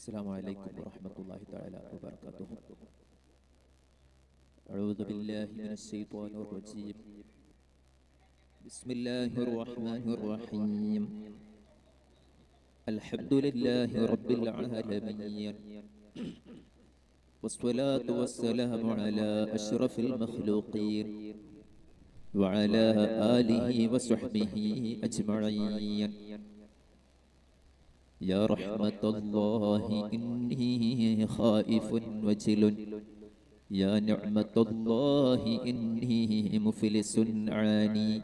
السلام عليكم ورحمة الله تعالى وبركاته. أعوذ بالله من الشيطان الرجيم. بسم الله الرحمن الرحيم. الحمد لله رب العالمين. والصلاة والسلام على أشرف المخلوقين وعلى آله وصحبه أجمعين. يا رحمة الله إني خائف وجل. يا نعمة الله إني مفلس عاني.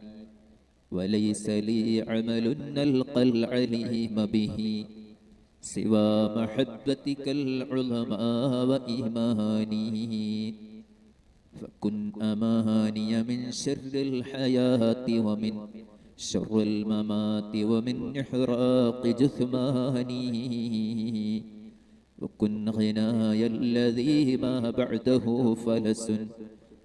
وليس لي عمل نلقى العليم به سوى محبتك العظمى وإيماني. فكن أماني من شر الحياة ومن شر الممات ومن إحراق جثماني. وكن غناي الذي ما بعده فلس.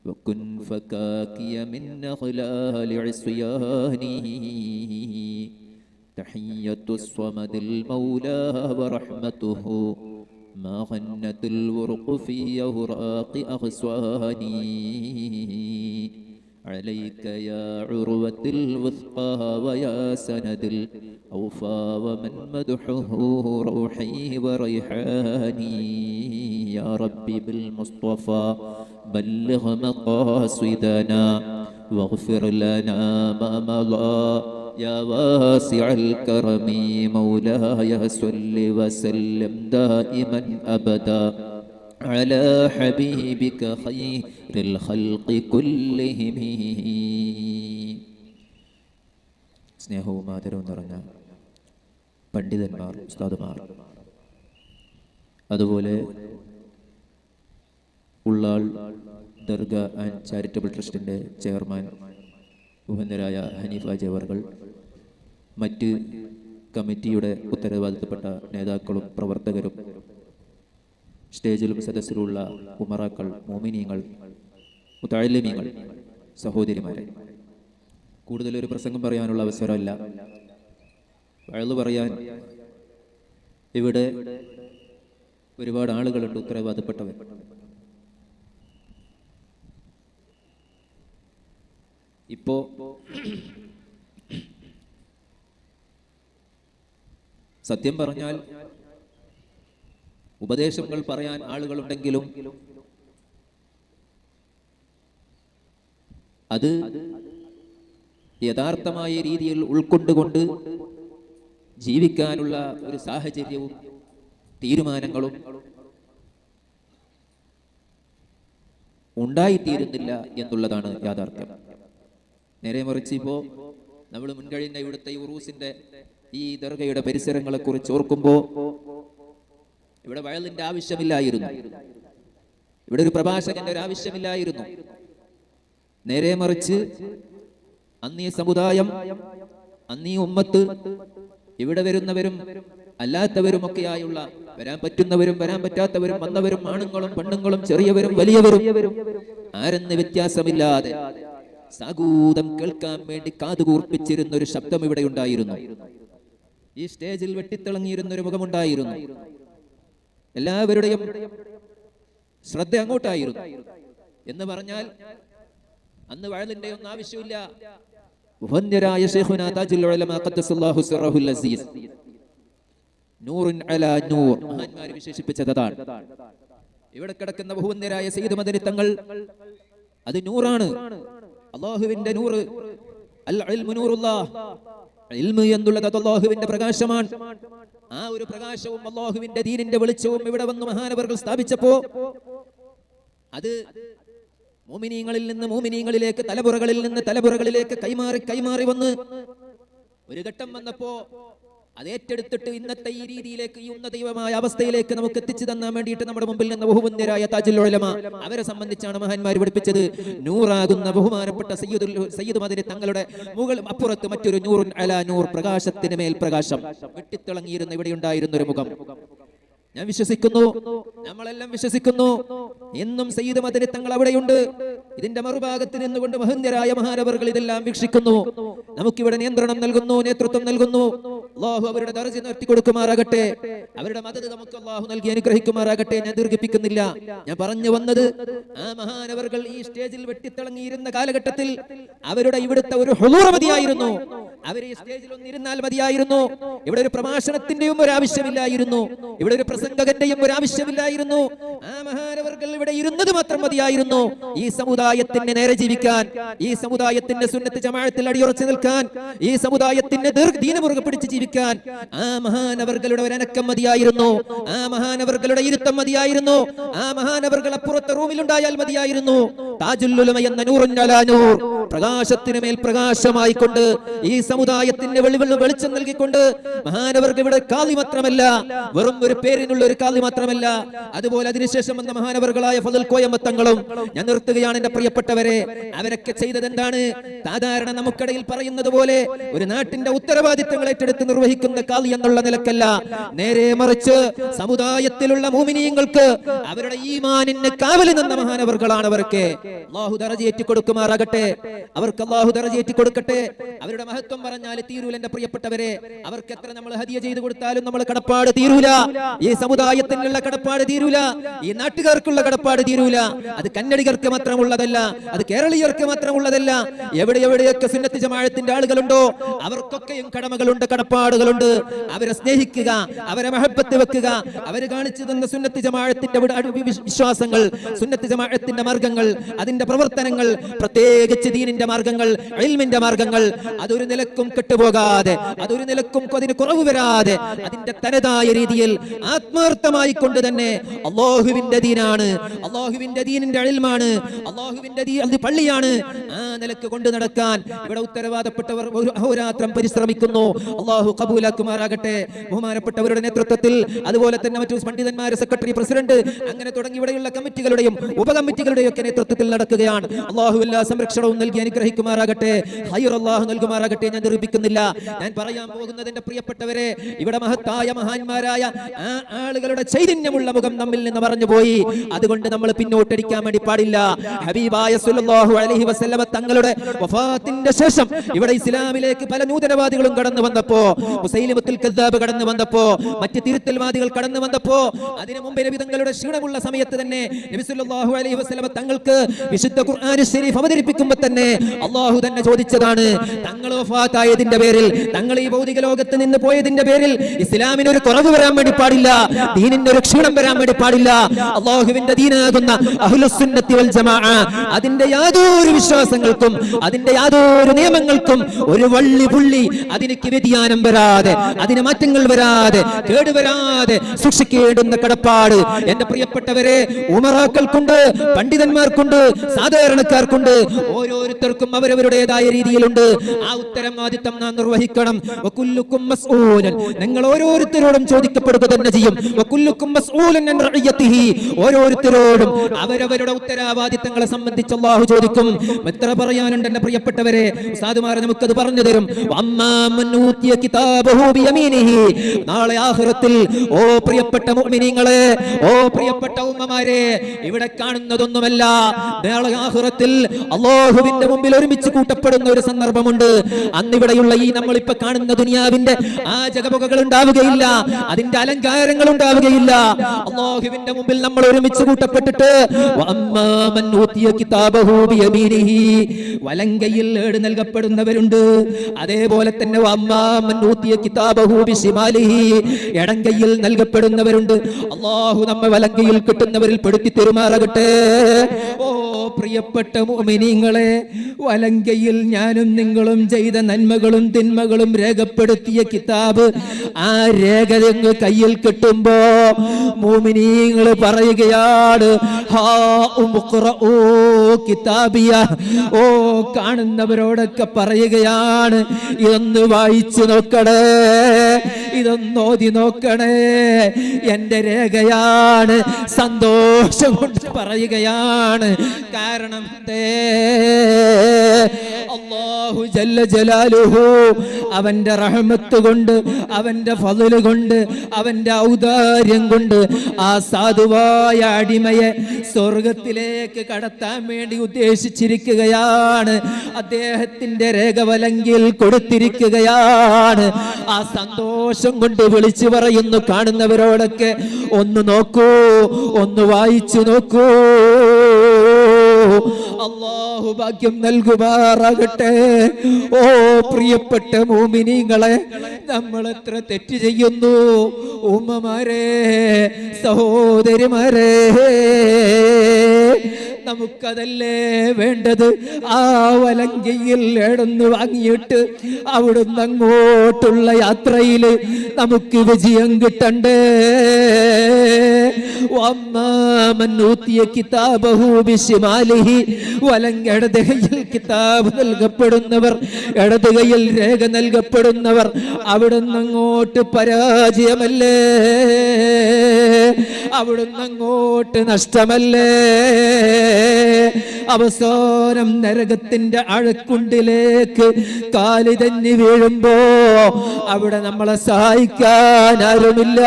وكن فكاكي من أغلال عصياني. تحية الصمد المولى ورحمته. ما غنت الورق في أوراق أغصاني. عليك يا عروة الوثقى ويا سند الأوفى ومن مدحه روحي وريحاني. يا ربي بالمصطفى بلغ مقاصدنا واغفر لنا ما مضى. يا واسع الكرم مولاي صل وسلم دائما أبدا. على حبيبك خير الخلق كلهم സ്നേഹവും ആദരവും നിറഞ്ഞ പണ്ഡിതന്മാർ ഉസ്താദുമാർ അതുപോലെ ഉള്ളാൾ ദർഗ ആൻഡ് ചാരിറ്റബിൾ ട്രസ്റ്റിൻ്റെ ചെയർമാൻ ബഹുന്നരായ ഹനീഫ ജവർകൾ മറ്റ് കമ്മിറ്റിയുടെ ഉത്തരവാദിത്തപ്പെട്ട നേതാക്കളും പ്രവർത്തകരും സ്റ്റേജിലും സദസ്സിലുള്ള ഉമറാക്കൾ മോമിനിയങ്ങൾ മുത്താലിമീങ്ങൾ സഹോദരിമാരെ. കൂടുതലൊരു പ്രസംഗം പറയാനുള്ള അവസരമല്ല. വയലു പറയാൻ ഇവിടെ ഒരുപാട് ആളുകളുണ്ട് ഉത്തരവാദപ്പെട്ടവർ. ഇപ്പോ സത്യം പറഞ്ഞാൽ ഉപദേശങ്ങൾ പറയാൻ ആളുകളുണ്ടെങ്കിലും അത് യഥാർത്ഥമായ രീതിയിൽ ഉൾക്കൊണ്ടുകൊണ്ട് ജീവിക്കാനുള്ള ഒരു സാഹചര്യവും തീരുമാനങ്ങളും ഉണ്ടായിത്തീരുന്നില്ല എന്നുള്ളതാണ് യാഥാർത്ഥ്യം. നേരെ മറിച്ച് ഇപ്പോ നമ്മൾ മുൻകഴിഞ്ഞ ഇവിടുത്തെ ഉറൂസിന്റെ ഈ ദർഗയുടെ പരിസരങ്ങളെ കുറിച്ച് ഓർക്കുമ്പോ ഇവിടെ വയലിന്റെ ആവശ്യമില്ലായിരുന്നു. ഇവിടെ ഒരു പ്രഭാഷകന്റെ ഒരു ആവശ്യമില്ലായിരുന്നു. നേരെ മറിച്ച് അന്നീ സമുദായം അന്നീ ഉമ്മത്ത് ഇവിടെ വരുന്നവരും അല്ലാത്തവരും അല്ലാത്തവരുമൊക്കെയായുള്ള വരാൻ പറ്റുന്നവരും വരാൻ പറ്റാത്തവരും വന്നവരും ആണുങ്ങളും പെണ്ണുങ്ങളും ചെറിയവരും വലിയവരും ആരെന്ന് വ്യത്യാസമില്ലാതെ സാഗൂതം കേൾക്കാൻ വേണ്ടി കാതുകൂർപ്പിച്ചിരുന്ന ഒരു ശബ്ദം ഇവിടെ ഉണ്ടായിരുന്നു. ഈ സ്റ്റേജിൽ വെട്ടിത്തിളങ്ങിയിരുന്ന ഒരു മുഖമുണ്ടായിരുന്നു. എല്ലാവരുടെയും ശ്രദ്ധ അങ്ങോട്ടായിരുന്നു. എന്ന് പറഞ്ഞാൽ അന്ന് വഴലിന്റെ ഒന്നും ആവശ്യമില്ല. വന്യരായ ശൈഖുനാ താജുൽ ഉലമ ഖദ്ദസല്ലാഹു സിറഹുൽ അസീസ്. നൂറുൻ അലാ നൂർ. മഹാന്മാർ വിശേഷിപ്പിച്ചതാണ്. ഇവിടെ കിടക്കുന്ന ബഹുവന്യരായ സയ്യിദ് തങ്ങൾ അത് നൂറാണ്. അള്ളാഹുവിന്റെ നൂറ്. അൽ ഇൽമു നൂറുല്ലാഹ് ഇൽമു എന്നുള്ളത് അത് അള്ളാഹുവിന്റെ പ്രകാശമാണ്. ആ ഒരു പ്രകാശവും അള്ളാഹുവിന്റെ ദീനിന്റെ വെളിച്ചവും ഇവിടെ വന്ന് മഹാനവർകൾ സ്ഥാപിച്ചപ്പോ അത് മോമിനീങ്ങളിൽ നിന്ന് മോമിനീങ്ങളിലേക്ക് തലമുറകളിൽ നിന്ന് തലമുറകളിലേക്ക് കൈമാറി കൈമാറി വന്ന് ഒരു ഘട്ടം വന്നപ്പോ അത് ഏറ്റെടുത്തിട്ട് ഇന്നത്തെ ഈ രീതിയിലേക്ക് ഈ ഉന്നതീയമായ അവസ്ഥയിലേക്ക് നമുക്ക് എത്തിച്ചു തന്നാൻ വേണ്ടിയിട്ട് നമ്മുടെ മുമ്പിൽ നിന്ന് ബഹുമുന്യരായ താജുല്ലോലമ അവരെ സംബന്ധിച്ചാണ് മഹാന്മാർ പഠിപ്പിച്ചത്. നൂറാകുന്ന ബഹുമാനപ്പെട്ട സയ്യിദുൽ സയ്യിദ് മതിരെ തങ്ങളുടെ മുകൾ അപ്പുറത്ത് മറ്റൊരു നൂറുൻ അല നൂർ പ്രകാശത്തിന് മേൽ പ്രകാശം വെട്ടിത്തിളങ്ങിയിരുന്ന ഇവിടെ ഉണ്ടായിരുന്ന ഒരു മുഖം. ഞാൻ വിശ്വസിക്കുന്നു. നമ്മളെല്ലാം വിശ്വസിക്കുന്നു. എന്നും സയ്യിദ് മദനി തങ്ങൾ അവിടെയുണ്ട്. ഇതിന്റെ മറുഭാഗത്ത് നിന്നുകൊണ്ട് മഹന്യരായ മഹാനവറുകൾ ഇതെല്ലാം വീക്ഷിക്കുന്നു. നമുക്കിവിടെ നിയന്ത്രണം നൽകുന്നു നേതൃത്വം നൽകുന്നു. അള്ളാഹു അവരുടെ ദർജ നിർത്തി കൊടുക്കുമാറാകട്ടെ. അവരുടെ മദത് നമുക്ക് അള്ളാഹു നൽകി അനുഗ്രഹിക്കുമാറാകട്ടെ ഞാൻ ദീർഘിപ്പിക്കുന്നില്ല. ഞാൻ പറഞ്ഞു വന്നത് ആ മഹാനവർകൾ ഈ സ്റ്റേജിൽ വെട്ടിത്തിളങ്ങിയിരുന്ന കാലഘട്ടത്തിൽ അവരുടെ ഇവിടുത്തെ ഒരു ഹുളൂർ മതിയായിരുന്നു. അവർ ഈ സ്റ്റേജിൽ ഒന്നിരുന്നാൽ മതിയായിരുന്നു. ഇവിടെ ഒരു പ്രഭാഷണത്തിന്റെയും ഒരു ആവശ്യമില്ലായിരുന്നു. ഇവിടെ ഒരു പ്രസംഗകന്റെയും ഒരു ആവശ്യമില്ലായിരുന്നു. ആ മഹാനവർകൾ ഇവിടെ ഇരുന്നത് മാത്രം മതിയായിരുന്നു. ഈ സമുദായത്തിന്റെ നേരെ ജീവിക്കാൻ ഈ സമുദായത്തിന്റെ സുന്നത്ത് ജമാഅത്തിൽ അടിയുറച്ചു നിൽക്കാൻ ഈ സമുദായത്തിന്റെ ദീർഘ ദീനമുറുകെ പിടിച്ച് ജീവിക്കാൻ ആ മഹാനവർകളുടെ ഒരനക്കം മതിയായിരുന്നു. ആ മഹാനവർകളുടെ ഇരുത്തം മതിയായിരുന്നു. ആ മഹാനവർകൾ അപ്പുറത്തെ റൂമിലുണ്ടായാൽ മതിയായിരുന്നു. താജുല്ലുലമ എന്ന നൂറുഞ്ഞലാനൂർ പ്രകാശത്തിന് മേൽ പ്രകാശമായി കൊണ്ട് ഈ സമുദായത്തിന്റെ വെളിവെള്ള വെളിച്ചം നൽകിക്കൊണ്ട് മഹാനവർക്ക് ഇവിടെ കാലി മാത്രമല്ല വെറും ഒരു പേരിനുള്ള ഒരു കാലി മാത്രമല്ല. അതുപോലെ അതിനുശേഷം വന്ന മഹാനവർകളായ ഫതൽ കോയമ്പത്തങ്ങളും ഞാൻ നിർത്തുകയാണ് എന്റെ പ്രിയപ്പെട്ടവരെ. അവരൊക്കെ ചെയ്തത് എന്താണ് സാധാരണ നമുക്കിടയിൽ പറയുന്നത് പോലെ ഒരു നാട്ടിന്റെ ഉത്തരവാദിത്തങ്ങൾ ഏറ്റെടുത്ത് നിർവഹിക്കുന്ന കാലി എന്നുള്ള നിലക്കല്ല. നേരെ മറിച്ച് സമുദായത്തിലുള്ള മോമിനിയങ്ങൾക്ക് അവരുടെ ഈമാനിന് കാവൽ നിന്ന മഹാനവർകളാണ് അവർക്ക് അള്ളാഹു ദറജയേറ്റി കൊടുക്കുമാറാകട്ടെ അവർക്ക് അള്ളാഹു ദറജയേറ്റി കൊടുക്കട്ടെ അവരുടെ മഹത്വം പറഞ്ഞാൽ തീരൂല എന്റെ പ്രിയപ്പെട്ടവരെ. അവർക്ക് എത്ര നമ്മൾ ഹതിയ ചെയ്തു കൊടുത്താലും നമ്മൾ കടപ്പാട് തീരൂല. ഈ സമുദായത്തിനുള്ള കടപ്പാട് തീരൂല. ഈ നാട്ടുകാർക്കുള്ള കടപ്പാട് തീരൂല. അത് കന്നഡികർക്ക് മാത്രമുള്ളതല്ല അത് കേരളീയർക്ക് മാത്രമുള്ളതല്ല. എവിടെ എവിടെയൊക്കെ സുന്നത്തി ജമാഴത്തിന്റെ ആളുകളുണ്ടോ അവർക്കൊക്കെയും കടമകളുണ്ട് കടപ്പാടുകളുണ്ട് അവരെ സ്നേഹിക്കുക അവരെ മഹബത്ത് വെക്കുക അവർ കാണിച്ചു തന്ന സുന്നത്ത് ജമാഴത്തിന്റെ വിശ്വാസങ്ങൾ സുന്നത്ത് ജമാഴത്തിന്റെ മാർഗങ്ങൾ അതിന്റെ പ്രവർത്തനങ്ങൾ പ്രത്യേകിച്ച് ദീനിന്റെ മാർഗങ്ങൾ ഇൽമിന്റെ മാർഗങ്ങൾ അതൊരു നിലക്കും കെട്ടുപോകാതെ അതൊരു നിലക്കും അതിന് കുറവ് വരാതെ അതിന്റെ തനതായ രീതിയിൽ ആത്മാർത്ഥമായി കൊണ്ട് തന്നെ അള്ളാഹുവിന്റെ ദീനാണ് അള്ളാഹുവിന്റെ ദീനിന്റെ അഴിൽമാണ് അള്ളാഹുവിന്റെ പള്ളിയാണ്. ആ നിലയ്ക്ക് കൊണ്ട് നടക്കാൻ ഇവിടെ ഉത്തരവാദപ്പെട്ടവർ ഒരു അഹോരാത്രം പരിശ്രമിക്കുന്നു. അള്ളാഹു കബൂലാക്കുമാറാകട്ടെ. ബഹുമാനപ്പെട്ടവരുടെ നേതൃത്വത്തിൽ അതുപോലെ തന്നെ മറ്റു പണ്ഡിതന്മാരെ സെക്രട്ടറി പ്രസിഡന്റ് അങ്ങനെ തുടങ്ങി ഇവിടെയുള്ള കമ്മിറ്റികളുടെയും ഉപകമ്മിറ്റികളുടെയും ഒക്കെ നേതൃത്വത്തിൽ നടക്കുകയാണ്. അള്ളാഹു എല്ലാ സംരക്ഷണവും നൽകി അനുഗ്രഹിക്കുമാറാകട്ടെ. ഹൈർ അള്ളാഹു നൽകുമാറാകട്ടെ ഞാൻ നിരൂപിക്കുന്നില്ല. ഞാൻ പറയാൻ പോകുന്നതിന്റെ പ്രിയപ്പെട്ടവരെ ഇവിടെ മഹത്തായ മഹാന്മാരായ ആ ആളുകളുടെ ചൈതന്യമുള്ള മുഖം നമ്മിൽ നിന്ന് പറഞ്ഞു പോയി അതുകൊണ്ട് നമ്മൾ പിന്നോട്ടടിക്കാൻ വേണ്ടി പാടില്ല. ഹബീബായ സുല്ലാഹു അലഹി വസ്ലമ തങ്ങളുടെ വഫാത്തിന്റെ ശേഷം ഇവിടെ ഇസ്ലാമിലേക്ക് പല നൂതനവാദികളും കടന്നു വന്നപ്പോ മുസൈലിമത്തുൽ കദ്ദാബ് കടന്നു വന്നപ്പോ മറ്റ് തിരുത്തൽവാദികൾ കടന്നു വന്നപ്പോ അതിനു മുമ്പ് നബി തങ്ങളുടെ ക്ഷീണമുള്ള സമയത്ത് തന്നെ നബി സല്ലല്ലാഹു അലൈഹി വസല്ലമ തങ്ങൾക്ക് വിശുദ്ധ ഖുർആൻ ശരീഫ് അവതരിപ്പിക്കുമ്പോൾ തന്നെ അള്ളാഹു തന്നെ ചോദിച്ചതാണ് തങ്ങൾ വഫാത്തായതിന്റെ പേരിൽ തങ്ങൾ ഈ ഭൗതിക ലോകത്ത് നിന്ന് പോയതിന്റെ പേരിൽ ഇസ്ലാമിന് ഒരു കുറവ് വരാൻ വേണ്ടി പാടില്ല ദീനിന് ഒരു ക്ഷീണം വരാൻ വേണ്ടി പാടില്ല അള്ളാഹുവിന്റെ ദീനാകുന്ന അഹ്ലുസുന്നത്തി വൽ ജമാഅ അതിന്റെ യാതൊരു വിശ്വാസങ്ങൾക്കും അതിന്റെ യാതൊരു നിയമങ്ങൾക്കും ഒരു വള്ളി പുള്ളി അതിലേക്ക് വ്യതിയാനം വരാതെ അതിന് മാറ്റങ്ങൾ വരാതെ കേടുവരാതെ സൂക്ഷിക്കേണ്ടുന്ന കടപ്പാട് എന്റെ പ്രിയപ്പെട്ടവരെ ഉമറാക്കൾക്കുണ്ട് പണ്ഡിതന്മാർക്കുണ്ട് സാധാരണക്കാർക്കുണ്ട്. ഓരോരുത്തർക്കും അവരവരുടേതായ രീതിയിലുണ്ട്. ആ ഉത്തരവാദിത്തം നാം നിർവഹിക്കണം. നിങ്ങൾ ഓരോരുത്തരോടും ചോദിക്കപ്പെടുക തന്നെ ചെയ്യും. ഓരോരുത്തരോടും അവരവരുടെ ഉത്തരവാദിത്തങ്ങളെ സംബന്ധിച്ച് അള്ളാഹു ചോദിക്കും. എത്ര പറയാനുണ്ട് എന്റെ പ്രിയപ്പെട്ടവരെ? സാധുമാരെ നമുക്കത് പറഞ്ഞു തരും. വമ്മാ നാളെ ആഖിറത്തിൽ ഓ പ്രിയപ്പെട്ട മുഅ്മിനീങ്ങളെ ഓ പ്രിയപ്പെട്ട ഉമ്മമാരെ ഇവിടെ കാണുന്നതൊന്നുമല്ല. നാളെ ആഖിറത്തിൽ അള്ളാഹുവിന്റെ മുമ്പിൽ ഒരുമിച്ച് കൂട്ടപ്പെടുന്ന ഒരു സന്ദർഭമുണ്ട്. അന്നിവിടെയുള്ള ഈ നമ്മളിപ്പോ കാണുന്ന ദുനിയാവിന്റെ ആ ജഗപുകകൾ ഉണ്ടാവുകയില്ല. അതിന്റെ അലങ്കാരങ്ങൾ ഉണ്ടാവുകയില്ല. അള്ളാഹുവിന്റെ മുമ്പിൽ നമ്മൾ ഒരുമിച്ച് കൂട്ടപ്പെട്ടിട്ട്. വലങ്കയിൽ ഏട് നൽകപ്പെടുന്നവരുണ്ട്. അതേപോലെ തന്നെ എടങ്കയിൽ നൽകപ്പെടുന്നവരുണ്ട്. അള്ളാഹു നമ്മെ വലങ്കയിൽ കിട്ടുന്നവരിൽ പെടുത്തി തെരുമാറാകട്ടെ. ഓ പ്രിയപ്പെട്ട മോമിനിങ്ങളെ വലങ്കയിൽ ഞാനും നിങ്ങളും ചെയ്ത നന്മകളും തിന്മകളും രേഖപ്പെടുത്തിയ കിതാബ് ആ രേഖ നിങ്ങൾ കയ്യിൽ കിട്ടുമ്പോ മോമിനിങ്ങൾ പറയുകയാണ് കിതാബിയ. ഓ കാണുന്നവരോടൊക്കെ പറയുകയാണ് ഇതൊന്ന് വായിച്ചു നോക്കണേ. ഇതൊന്നോതി നോക്കണേ. എന്റെ രേഖയാണ് സന്തോഷം കൊണ്ട് പറയുകയാണ്. കാരണം? അല്ലാഹു ജല്ല ജലാലുഹു അവന്റെ റഹമത്ത് കൊണ്ട് അവന്റെ ഫതിൽ കൊണ്ട് അവന്റെ ഔദാര്യം കൊണ്ട് ആ സാധുവായ അടിമയെ സ്വർഗത്തിലേക്ക് കടത്താൻ വേണ്ടി ഉദ്ദേശിച്ചിരിക്കുകയാണ്. അദ്ദേഹത്തിന്റെ രേഖവലങ്കിൽ കൊടുത്തിരിക്കുകയാണ്. ആ സന്തോഷം കൊണ്ട് വിളിച്ചു പറയുന്നു കാണുന്നവരോടൊക്കെ ഒന്ന് നോക്കൂ ഒന്ന് വായിച്ചു നോക്കൂ. അള്ളാഹു ഭാഗ്യം നൽകുമാറാകട്ടെ. ഓ പ്രിയപ്പെട്ട മോമിനിങ്ങളെ നമ്മൾ എത്ര തെറ്റ് ചെയ്യുന്നു. ഉമ്മമാരെ സഹോദരിമാരെ നമുക്കതല്ലേ വേണ്ടത്? ആ വലങ്കയിൽ എടന്ന് വാങ്ങിയിട്ട് അവിടുന്ന് അങ്ങോട്ടുള്ള യാത്രയിൽ നമുക്ക് വിജയം കിട്ടണ്ടേ? വമ്മാമൻ കിതാബഹു ബിശിമാലിഹി വലങ്കടത് കയ്യിൽ കിതാബ് നൽകപ്പെടുന്നവർ ഇടത് കയ്യിൽ രേഖ നൽകപ്പെടുന്നവർ അവിടുന്ന് അങ്ങോട്ട് പരാജയമല്ലേ? അവിടുന്ന് അങ്ങോട്ട് നഷ്ടമല്ലേ? അവസാനം നരകത്തിന്റെ അഴക്കുണ്ടിലേക്ക് കാലി തന്നെ വീഴുമ്പോ അവിടെ നമ്മളെ സഹായിക്കാൻ ആരുമില്ല.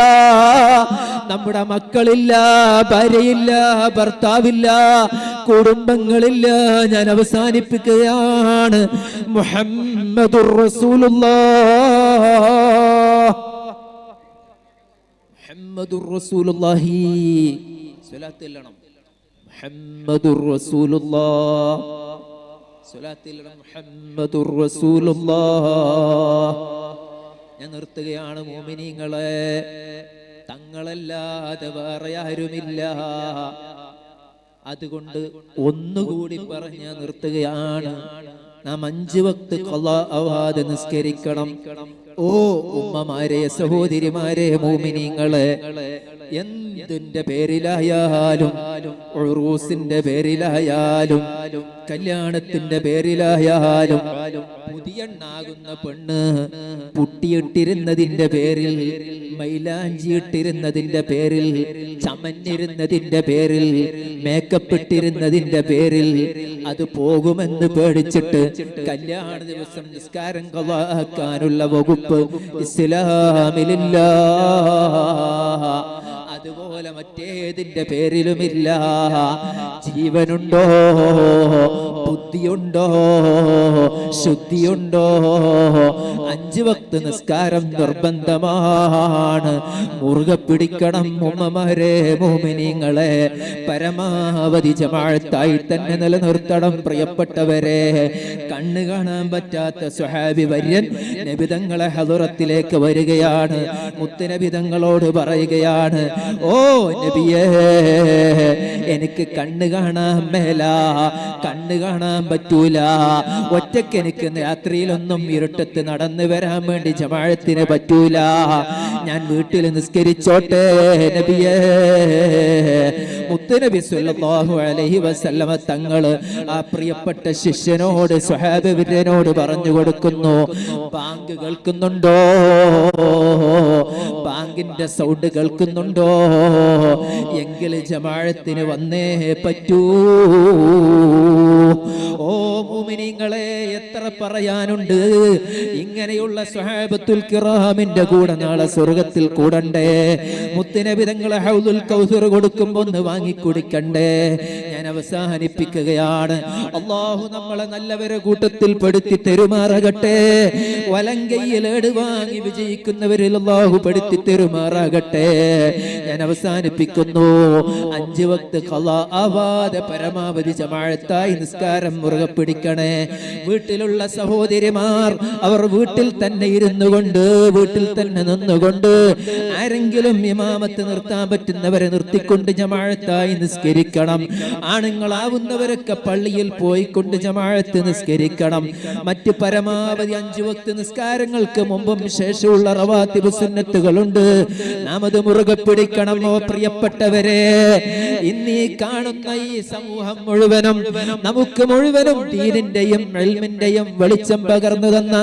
നമ്മുടെ മക്കളില്ല ഭാര്യയില്ല ഭർത്താവില്ല കുടുംബങ്ങളില്ല. ഞാൻ അവസാനിപ്പിക്കുകയാണ്. മുഹമ്മദുർ റസൂലുള്ള റസൂലുള്ളാഹി. സ്വലാത്ത് മുഹമ്മദുർ റസൂലുള്ളാഹ്. സ്വലാത്ത് ചെല്ലണം മുഹമ്മദുർ റസൂലുള്ളാഹ്. ഞാൻ നിർത്തുകയാണ് മോമിനിങ്ങളെ. തങ്ങളല്ലാതെ വേറെ ആരുമില്ല. അതുകൊണ്ട് ഒന്നുകൂടി പറഞ്ഞ് നിർത്തുകയാണ്. നാം അഞ്ചു വക്ത് അവാദ നിസ്കരിക്കണം. ഓ ഉമ്മമാരെ സഹോദരിമാരെ മോമിനിങ്ങളെ. എന്തിന്റെ പേരിലായാലും ഉറൂസിന്റെ പേരിലായാലും കല്യാണത്തിന്റെ പേരിലായാലും പുതിയണ്ണാകുന്ന പെണ്ണ് പുട്ടിയിട്ടിരുന്നതിന്റെ പേരിൽ മൈലാഞ്ചിയിട്ടിരുന്നതിന്റെ പേരിൽ ചമഞ്ഞിരുന്നതിന്റെ പേരിൽ മേക്കപ്പ് ഇട്ടിരുന്നതിന്റെ പേരിൽ അത് പോകുമെന്ന് പേടിച്ചിട്ട് കല്യാണ ദിവസം നിസ്കാരം കളാക്കാനുള്ള വകുപ്പ് ഇസ്ലാമിലില്ല. അതുപോലെ മറ്റേതിന്റെ പേരിലുമില്ല. ജീവനുണ്ടോ? ബുദ്ധിയുണ്ടോ? ശുദ്ധിയുണ്ടോ? അഞ്ചു വക്ത നിസ്കാരം നിർബന്ധമാണ്. മുറുകെ പിടിക്കണം ഉമ്മമാരെ മോമിനിങ്ങളെ. പരമാവധി ജമാഴത്തായി തന്നെ നിലനിർത്തണം പ്രിയപ്പെട്ടവരെ. കണ്ണു കാണാൻ പറ്റാത്ത സുഹാബി വര്യൻ നബിതങ്ങളെ ഹതുറത്തിലേക്ക് വരികയാണ്. മുത്തുനബിതങ്ങളോട് പറയുകയാണ് ഓ നബിയേ എനിക്ക് കണ്ണ് കാണാൻ മേല കണ്ണ് കാണാൻ പറ്റൂല. ഒറ്റയ്ക്ക് എനിക്ക് രാത്രിയിലൊന്നും ഇരുട്ടത്ത് നടന്നു വരാൻ വേണ്ടി ജമാഴത്തിന് പറ്റൂല. ഞാൻ വീട്ടിൽ നിസ്കരിച്ചോട്ടെ നബിയേ. മുത്തുനബി സല്ലല്ലാഹു അലൈഹി വസല്ലമ തങ്ങൾ ആ പ്രിയപ്പെട്ട ശിഷ്യനോട് സ്വഹാബിവര്യനോട് പറഞ്ഞു കൊടുക്കുന്നു. ബാങ്ക് കേൾക്കുന്നുണ്ടോ? ബാങ്കിന്റെ സൗണ്ട് കേൾക്കുന്നുണ്ടോ? എങ്കിൽ ജമാഴത്തിന് വന്നേ പറ്റൂ. ഓ എത്ര പറയാനുണ്ട്. ഇങ്ങനെയുള്ള സ്വഹാബത്തുൽ കിറാമിന്റെ കൂടെ നാളെ സ്വർഗത്തിൽ കൂടണ്ടേ? മുത്തിനബിതങ്ങളെ ഹൗദുൽ കൗസർ കൊടുക്കുമ്പോ ഒന്ന് വാങ്ങിക്കുടിക്കണ്ടേ? അവസാനിപ്പിക്കുകയാണ്. അള്ളാഹു നമ്മളെ നല്ലവരെ കൂട്ടത്തിൽ പെടുത്തി തെരുമാറാകട്ടെ. വലങ്കയിൽ ഏട് വാങ്ങി വിജയിക്കുന്നവരിൽ അള്ളാഹു പെടുത്തി തെരുമാറാകട്ടെ. ഞാൻ അവസാനിപ്പിക്കുന്നു. അഞ്ച് വക്ത് ആവാതെ പരമാവധി ചമാഴത്തായി നിസ്കാരം മുറുകെ പിടിക്കണേ. വീട്ടിലുള്ള സഹോദരിമാർ അവർ വീട്ടിൽ തന്നെ ഇരുന്നു കൊണ്ട് വീട്ടിൽ തന്നെ നിന്നുകൊണ്ട് ആരെങ്കിലും ഇമാമത്ത് നിർത്താൻ പറ്റുന്നവരെ നിർത്തിക്കൊണ്ട് ജമാഴത്തായി നിസ്കരിക്കണം. ആണുങ്ങളാവുന്നവരൊക്കെ പള്ളിയിൽ പോയിക്കൊണ്ട് ജമാഴത്ത് നിസ്കരിക്കണം. മറ്റ് പരമാവധി അഞ്ചു വക്ത് നിസ്കാരങ്ങൾക്ക് മുമ്പും ശേഷമുള്ള റവാത്തിബ് സുന്നത്തുകളുണ്ട്. നാം അത് മുറുകെ പിടിക്കണം ഓ പ്രിയപ്പെട്ടവരെ? ഇന്നീ കാണുന്ന ഈ സമൂഹം മുഴുവനും നമുക്ക് മുഴുവനും ദീനിന്റെയും എൽമിന്റെയും വെളിച്ചം പകർന്നു തന്ന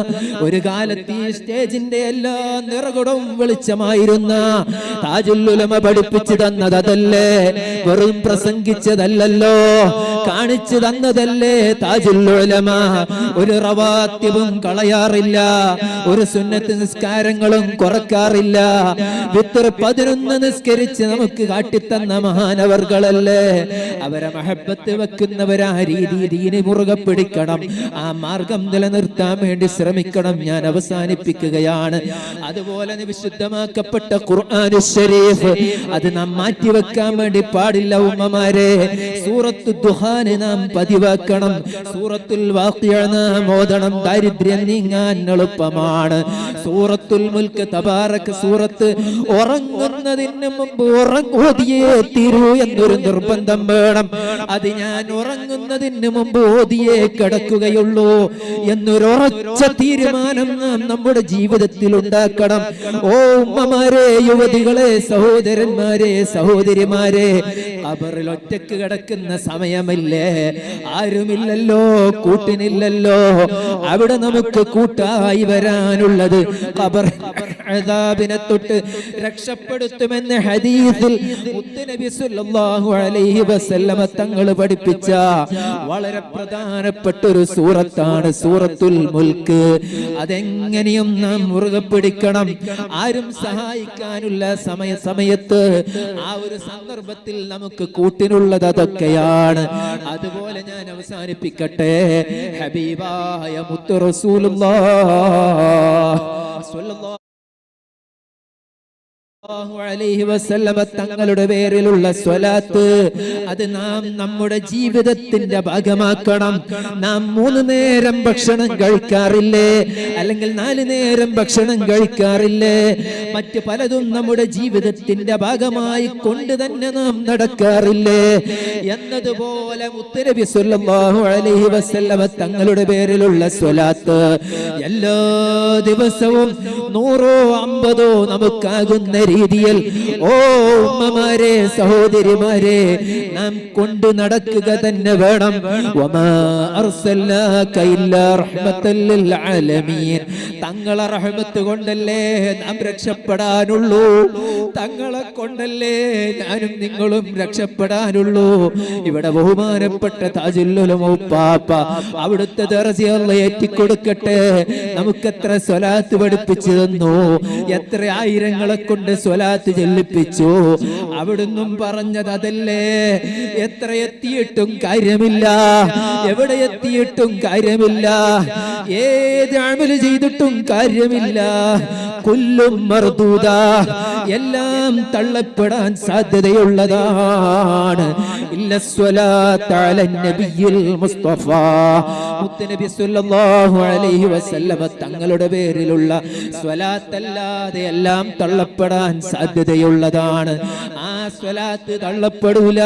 ഒരു കാലത്ത് ഈ സ്റ്റേജിന്റെ എല്ലാ നിറകുടവും വെളിച്ചമായിരുന്ന താജുല്ലുലമ പഠിപ്പിച്ചു തന്നത് അതല്ലേ? വെറും പ്രസംഗിച്ചതല്ലല്ലോ. കാണിച്ചു തന്നതല്ലേ താജുൽ ഉലമ? ഒരു റവാത്യവും കളയാറില്ല ഒരു സുന്നത്ത് നിസ്കാരങ്ങളും കുറക്കാറില്ല. വിത്തർ പതിനൊന്ന് നിസ്കരിച്ച് നമുക്ക് കാട്ടിത്തന്ന മഹാനവർകളല്ലേ? അവരെ മഹബത്ത് വെക്കുന്നവരാ രീതി രീതി മുറുകെ പിടിക്കണം. ആ മാർഗം നിലനിർത്താൻ വേണ്ടി ശ്രമിക്കണം. ഞാൻ അവസാനിപ്പിക്കുകയാണ്. അതുപോലെ വിശുദ്ധമാക്കപ്പെട്ട ഖുർആാനു ഷരീഫ് അത് നാം മാറ്റിവെക്കാൻ വേണ്ടി പാടില്ല ഉമ്മമാരെ. സൂറത്തു ദുഹാന് നാം പതിവാക്കണം. സൂറത്തുൽ വാഖിയ നാം ഓതണം. ദാരിദ്ര്യം നീങ്ങാൻ എളുപ്പമാണ്. സൂറത്തുൽ മുൽക്ക് തബാറക്ക് സൂറത്ത് ഉറങ്ങുന്നതിന് മുമ്പ് ഉറങ്ങോതിയേ തീരൂ എന്നൊരു നിർബന്ധം വേണം. അത് ഞാൻ ഉറങ്ങുന്നതിന് മുമ്പ് ഓതിയേ കിടക്കുകയുള്ളൂ എന്നൊരുറച്ച തീരുമാനം നാം നമ്മുടെ ജീവിതത്തിൽ ഉണ്ടാക്കണം. ഓ ഉമ്മമാരെ യുവതികളെ സഹോദരന്മാരെ സഹോദരിമാരെ അവരിൽ ഒറ്റയ്ക്ക് കിടക്കുന്ന സമയമല്ലേ? ആരുമില്ലല്ലോ കൂട്ടിനില്ലല്ലോ. അവിടെ നമുക്ക് കൂട്ടായി വരാനുള്ളത് ഖബർ അദാബിനെ തൊട്ട് രക്ഷപ്പെടുത്തുമെന്ന് ഹദീസിൽ മുത്തുനബി സല്ലല്ലാഹു അലൈഹി വസല്ലമ തങ്ങൾ പഠിപ്പിച്ച വളരെ പ്രധാനപ്പെട്ട ഒരു സൂറത്താണ് സൂറത്തുൽ മുൽക്ക്. അതെങ്ങനെയും നാം മുറുകെ പിടിക്കണം. ആരും സഹായിക്കാനുള്ള സമയ സമയത്ത് ആ ഒരു സന്ദർഭത്തിൽ നമുക്ക് കൂട്ടിനുള്ളത് അതൊക്കെയാണ് അതുപോലെ ഞാൻ അവസാനിപ്പിക്കട്ടെ. ഹബീബായ മുത്തു റസൂലുള്ളാഹ് തങ്ങളുടെ പേരിലുള്ള സ്വലാത്ത് അത് നാം നമ്മുടെ ജീവിതത്തിന്റെ ഭാഗമാക്കണം. നാം മൂന്ന് നേരം ഭക്ഷണം കഴിക്കാറില്ലേ? അല്ലെങ്കിൽ നാല് നേരം ഭക്ഷണം കഴിക്കാറില്ലേ? മറ്റ് പലതും നമ്മുടെ ജീവിതത്തിന്റെ ഭാഗമായി കൊണ്ട് തന്നെ നാം നടക്കാറില്ലേ? എന്നതുപോലെ മുത്തരബി സുല്ലാഹു അലൈഹി വസല്ലമ തങ്ങളുടെ പേരിലുള്ള സ്വലാത്ത് എല്ലാ ദിവസവും നൂറോ അമ്പതോ നമുക്കാകുന്ന രീതിയിൽ ഓ ഉമ്മമാരെ സഹോദരിമാരെ നാം കൊണ്ടു നടക്കുക തന്നെ വേണം. തങ്ങളെ റഹമത്ത് കൊണ്ടല്ലേ നാം രക്ഷപ്പെടാനുള്ളൂ. തങ്ങളെ കൊണ്ടല്ലേ ഞാനും നിങ്ങളും രക്ഷപ്പെടാനുള്ളൂ. ഇവിടെ ബഹുമാനപ്പെട്ട താജുല്ലുലമൗപ്പാപ്പ അവിടുത്തെ ദറസിയുള്ള ഏറ്റിക്കൊടുക്കട്ടെ. നമുക്ക് എത്ര സ്വലാത്ത് പഠിപ്പിച്ചു തന്നു. എത്ര ആയിരങ്ങളെ കൊണ്ട് സ്വലാത്ത് ചെല്ലിപ്പിച്ചു. അവിടുന്നും പറഞ്ഞത് അതല്ലേ? എത്ര എത്തിയിട്ടും കാര്യമില്ല. എവിടെ എത്തിയിട്ടും കാര്യമില്ല. ഏത് അമൽ ചെയ്തിട്ടും കാര്യമില്ല. കൊല്ലും മർദൂത എല്ലാം തള്ളപ്പെടാൻ സാധ്യതയുള്ളതാണ്. തങ്ങളുടെ പേരിലുള്ള സ്വലാത്തല്ലാതെ എല്ലാം തള്ളപ്പെടാൻ സാധ്യതയുള്ളതാണ്. സ്വലാത്ത് തള്ളപ്പെടൂല.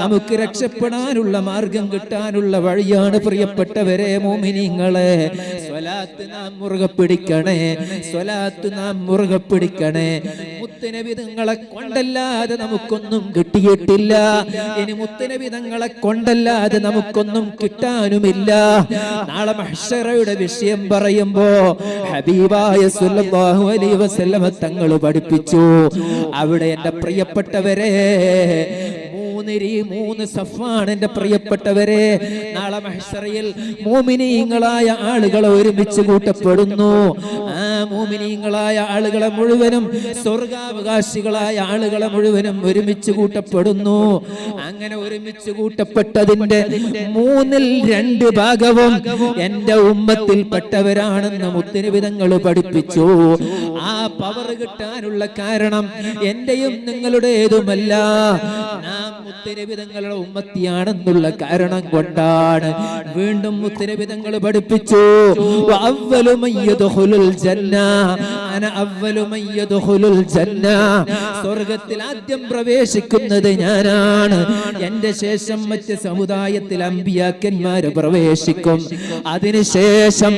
നമുക്ക് രക്ഷപ്പെടാനുള്ള മാർഗം കിട്ടാനുള്ള വഴിയാണ് പ്രിയപ്പെട്ടവരെ മോമിനിങ്ങളെ. സ്വലാത്ത് നാം മുറുകെ പിടിക്കണേ. സ്വലാത്ത് നാം മുറുകെ പിടിക്കണേ. മുത്തനബി തങ്ങളെ കൊണ്ടല്ലാതെ നമുക്കൊന്നും കിട്ടിയിട്ടില്ല. ഇനി മുത്തനബി തങ്ങളെ കൊണ്ടല്ലാതെ നമുക്കൊന്നും കിട്ടാനുമില്ല. നാളെ മഹ്ഷറയുടെ വിഷയം പറയുമ്പോ ഹബീബായ സല്ലല്ലാഹു അലൈഹി വസല്ലമ തങ്ങൾ പഠിപ്പിച്ചു. അവിടെ എന്റെ പ്രിയപ്പെട്ടവരെ മൂന്ന് രീ മൂന്ന് സഫാണ് എന്റെ പ്രിയപ്പെട്ടവരെ നാളെ മഹ്ശറയിൽ മോമിനീങ്ങളായ ആളുകളെ ഒരുമിച്ച് കൂട്ടപ്പെടുന്നു. ആ മോമിനീങ്ങളായ ആളുകളെ മുഴുവനും സ്വർഗാവകാശികളായ ആളുകളെ മുഴുവനും ഒരുമിച്ച് കൂട്ടപ്പെടുന്നു. അങ്ങനെ ഒരുമിച്ച് കൂട്ടപ്പെട്ടതിന്റെ മൂന്നിൽ രണ്ട് ഭാഗവും എന്റെ ഉമ്മത്തിൽ പെട്ടവരാണെന്ന് മുത്തിനിവിധങ്ങൾ പഠിപ്പിച്ചു. ആ പവർ കിട്ടാനുള്ള കാരണം എന്റെയും നിങ്ങളുടേതുമല്ല. നാം മുത്തരവിധങ്ങളുടെ ഉമ്മത്തിയാണെന്നുള്ള കാരണം കൊണ്ടാണ്. വീണ്ടും മുത്തരവിധങ്ങൾ പഠിപ്പിച്ചു. അവലുമയ്യതുൽ ജന്ന സ്വർഗത്തിൽ ആദ്യം പ്രവേശിക്കുന്നത് ഞാനാണ്. എന്റെ ശേഷം മറ്റ് സമുദായത്തിൽ അമ്പിയാക്കന്മാര് പ്രവേശിക്കും. അതിനുശേഷം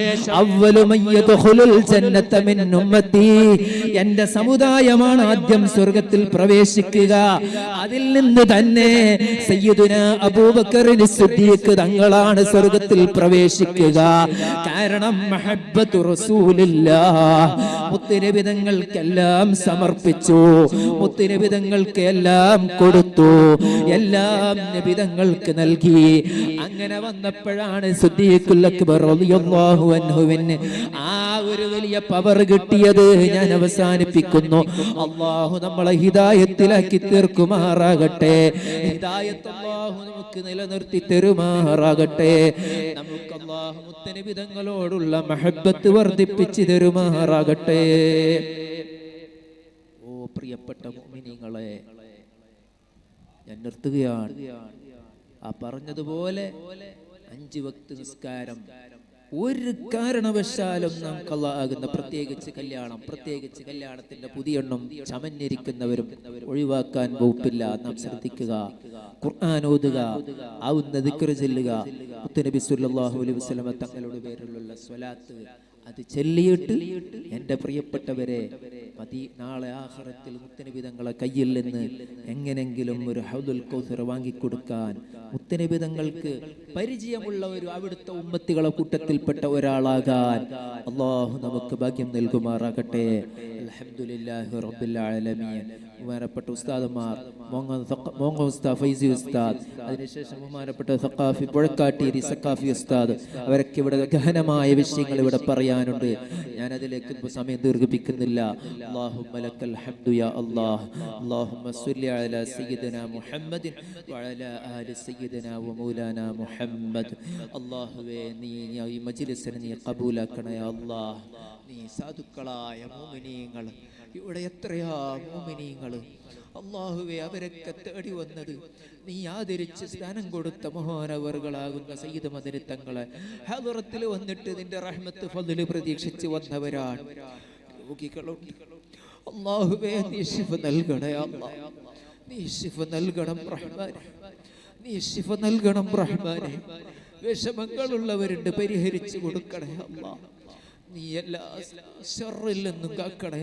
എന്റെ സമുദായമാണ് ആദ്യം സ്വർഗത്തിൽ പ്രവേശിക്കുക. അതിൽ നിന്ന് തന്നെ സയ്യിദുന അബൂബക്കറിന് സിദ്ദീഖ് തങ്ങളാണ് സ്വർഗത്തിൽ പ്രവേശിക്കുക. കാരണം മഹബത്ത് റസൂലില്ലാ മുത്തുനിബിതങ്ങൾക്കെല്ലാം സമർപ്പിച്ചു. മുത്തുനിബിതങ്ങൾക്ക് കൊടുത്തു. എല്ലാം നിബിതങ്ങൾക്ക് നൽകി. അങ്ങനെ വന്നപ്പോഴാണ് അൻഹുവിന് ആ ഒരു വലിയ പവർ കിട്ടിയത്. ഞാൻ അവസാനിപ്പിക്കുന്നു. അള്ളാഹു നമ്മളെ ഹിതായത്തിലാക്കി തീർക്കുമാറാകട്ടെ. ഹിദായത്ത് അള്ളാഹു നമുക്ക് നിലനിർത്തി തരുമാറാകട്ടെ. നമുക്ക് അള്ളാഹു മുത്തനിബിതങ്ങളോടുള്ള മഹബത്ത് വർദ്ധിപ്പിച്ച് തരുമാറാകട്ടെ ഓ പ്രിയപ്പെട്ട മുഅ്മിനീങ്ങളെ ഞാൻ നിർത്തുകയാണ്. ആ പറഞ്ഞതുപോലെ അഞ്ച് വക്ത് നിസ്കാരം ഒരു കാരണവശാലും നാം കള്ളാകുന്ന പ്രത്യേകിച്ച് കല്യാണം പ്രത്യേകിച്ച് കല്യാണത്തിന്റെ പുതിയെണ്ണം ചമഞ്ഞിരിക്കുന്നവരും ഒഴിവാക്കാൻ വകുപ്പില്ല. നാം ശ്രദ്ധിക്കുക. ഖുർആൻ ഓതുക. ആവുന്ന ദിക്ർ ചെല്ലുക. മുത്തുനബി സല്ലല്ലാഹു അലൈഹി വസല്ലമ തങ്ങളുടെ പേരിലുള്ള സ്വലാത്ത് അത് ചെല്ലിയിട്ട് എന്റെ പ്രിയപ്പെട്ടവരെ മതി നാളെ ആഹാരത്തിൽ മുത്തനബിതങ്ങളെ കയ്യിൽ നിന്ന് എങ്ങനെങ്കിലും ഒരു ഹൗദുൽ കൗസർ വാങ്ങിക്കൊടുക്കാൻ മുത്തനബിതങ്ങൾക്ക് പരിചയമുള്ള ഒരു അവിടുത്തെ ഉമ്മത്തികളെ കൂട്ടത്തിൽപ്പെട്ട ഒരാളാകാൻ അള്ളാഹു നമുക്ക് ഭാഗ്യം നൽകുമാറാകട്ടെ. അൽഹംദുലില്ലാഹി റബ്ബിൽ ആലമീൻ. ബഹുമാനപ്പെട്ട ഉസ്താദുമാർ മോങ്ങ ഉസ്താദ് ഫൈസി ഉസ്താദ് അതിനുശേഷം ബഹുമാനപ്പെട്ട സക്കാഫി പുഴക്കാട്ടേരി സക്കാഫി ഉസ്താദ് അവരൊക്കെ ഇവിടെ ഗഹനമായ വിഷയങ്ങൾ ഇവിടെ പറയാനുണ്ട്. ഞാൻ അതിലേക്ക് സമയം ദീർഘിപ്പിക്കുന്നില്ല. അല്ലാഹുവേ നീ ഈ മജ്ലിസിനെ നീ കബൂലാക്കണേ അല്ലാഹ്. നീ സാധുക്കളായ മോമിനീങ്ങൾ ഇവിടെ എത്രയാ മോമിനീങ്ങൾ അള്ളാഹുവെ അവരൊക്കെ തേടി വന്നത്. നീ ആദരിച്ച് സ്ഥാനം കൊടുത്ത മഹാനവറുകളാകുന്ന സയ്യിദ് മദനിത്തങ്ങളെ. ഹലുറത്തിൽ വന്നിട്ട് നിന്റെ റഹ്മത്ത് ഫലിൽ പ്രതീക്ഷിച്ച് വന്നവരാണ്. രോഗികളുണ്ട്. അള്ളാഹുവെ നീ ശിഫ നൽകണേ അല്ലാ നീ ശിഫ നൽകണം റഹ്മാനെ. നീ ശിഫ നൽകണം റഹ്മാനെ. വിഷമങ്ങളുള്ളവരുണ്ട് പരിഹരിച്ചു കൊടുക്കണേ അല്ലാ നീ എല്ലാ ഷറിൽ നിന്നും കാക്കണേ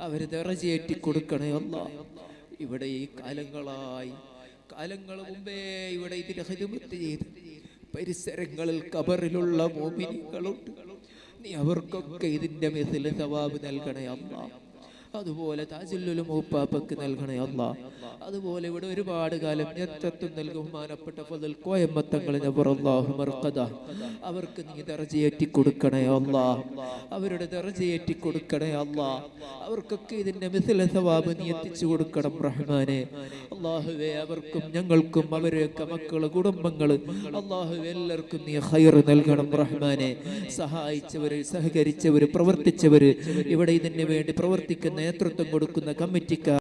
അവർ നിറചേറ്റി കൊടുക്കണേ അല്ല. ഇവിടെ ഈ കാലങ്ങളായി. കാലങ്ങൾ മുമ്പേ ഇവിടെ ഇതിന് ഹരിമത്ത് ചെയ്ത്. പരിസരങ്ങളിൽ കബറിലുള്ള മോമിനികളുണ്ട്. നീ അവർക്കൊക്കെ ഇതിന്റെ മെസ്സിൽ സവാബ് നൽകണേ അല്ല. അതുപോലെ താജുല്ലുൽ ഉപ്പാപ്പക്ക് നൽകണേ അല്ല. അതുപോലെ ഇവിടെ ഒരുപാട് കാലം നേതൃത്വം നൽകുമാനപ്പെട്ട ബഹുമാനപ്പെട്ട ഫضل കോയമ്പത്തങ്ങളിനെ പുറല്ലാഹു മർക്കദ. അവർക്ക് നീ ദർജയേറ്റി കൊടുക്കണേ അല്ല. അവരുടെ ദർജയേറ്റി കൊടുക്കണേ അല്ല. അവർക്കൊക്കെ ഇതിന്റെ മിഥില സവാബ് നീ എത്തിച്ചു കൊടുക്കണം റഹ്മാനെ. അള്ളാഹുവെ അവർക്കും ഞങ്ങൾക്കും അവരെയൊക്കെ മക്കൾ കുടുംബങ്ങൾ അള്ളാഹുവേ എല്ലാവർക്കും നീ ഹൈർ നൽകണം റഹ്മാനെ. സഹായിച്ചവര് സഹകരിച്ചവര് പ്രവർത്തിച്ചവര് ഇവിടെ ഇതിന് വേണ്ടി പ്രവർത്തിക്കുന്ന നേതൃത്വം കൊടുക്കുന്ന കമ്മിറ്റിക്കാർ